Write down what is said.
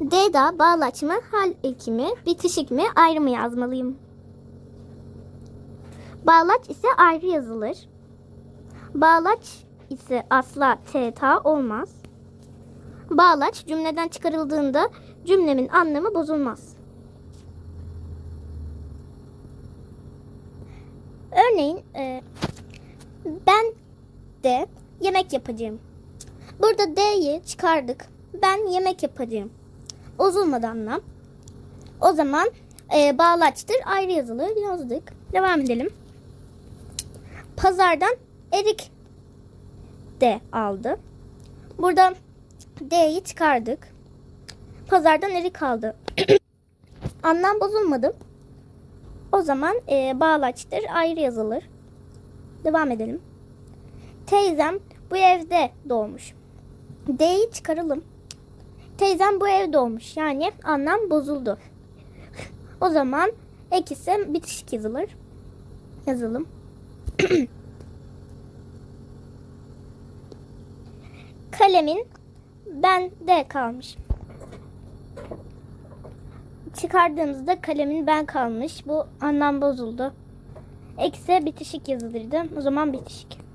D'da bağlaç mı, hal eki mi, bitişik mi, ayrı mı yazmalıyım? Bağlaç ise ayrı yazılır. Bağlaç ise asla teta olmaz. Bağlaç cümleden çıkarıldığında cümlemin anlamı bozulmaz. Örneğin e, ben de yemek yapacağım. Burada D'yi çıkardık. Ben yemek yapacağım. Bozulmadı anlam. O zaman e, bağlaçtır ayrı yazılır yazdık. Devam edelim. Pazardan erik de aldı. Burada D'yi çıkardık. Pazardan erik aldı. Anlam bozulmadı. O zaman e, bağlaçtır ayrı yazılır. Devam edelim. Teyzem bu evde doğmuş. D'yi çıkaralım. Teyzem bu evde doğmuş. Yani anlam bozuldu. O zaman ek ise bitişik yazılır. Yazalım. Kalemin bende kalmış. Çıkardığımızda kalemin ben kalmış. Bu anlam bozuldu. Eksi bitişik yazılırdı. O zaman bitişik.